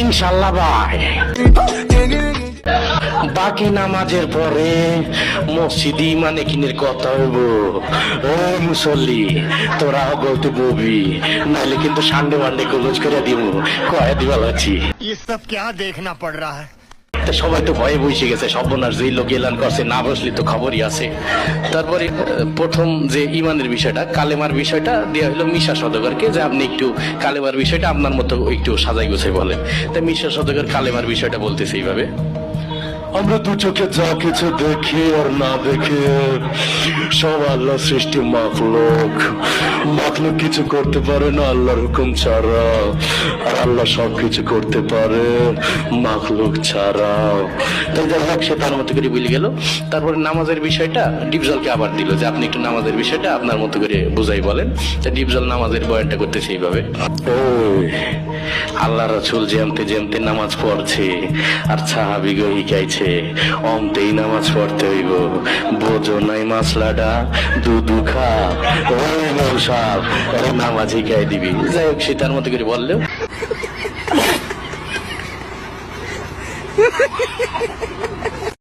ইনশাল্লাহ ভাই। বাকি নামাজের পরে মসজিদি মানে কিনের কথা হইব। ও মুসল্লি, তোরা গৌতে ববি নাহলে কিন্তু সান্ডে বান্ডে গোলজ করে দিব কয়ে দিবাল আছি ইয়ে সব কে দেখনা পড় রা তা সবাই তো ভয়ে বসে গেছে। সর্বনাশ যেই লোক এলান করছে, না বসলে তো খবরই আছে। তারপরে প্রথম যে ইমানের বিষয়টা, কালেমার বিষয়টা দেওয়া হলো মিশা সদগরকে, যে আপনি একটু কালেমার বিষয়টা আপনার মতো একটু সাজাই গুছাই বলেন। তা মিশা সদগর কালেমার বিষয়টা বলতেছে এইভাবে। আমরা দু চোখে যা কিছু দেখি আর না দেখি, সব আল্লাহ সৃষ্টি মাখলুক। মাখলুক কিছু করতে পারে না আল্লাহর হুকুম ছাড়া। আর আল্লাহ সব কিছু করতে পারে, মাখলুক ছাড়া। তাই যাই হোক, সে তার মতো করে বলে গেল। তারপরে নামাজের বিষয়টা ডিপজলকে আবার দিল, যে আপনি একটু নামাজের বিষয়টা আপনার মতো করে বুঝাই বলেন। তা ডিপজল নামাজের বয়ানটা করতেছে এইভাবে। আল্লাহ রসুল যেমতে যেমতে নামাজ পড়ছে, আর সাহাবিগ শিখাইছে, অমতেই নামাজ পড়তে হইব। বোঝো নাই মাসলাটা, দুধু খা ওই মৌসাব নামাজ শিখাই দিবি যাই হোক সে মতো করে বললেও।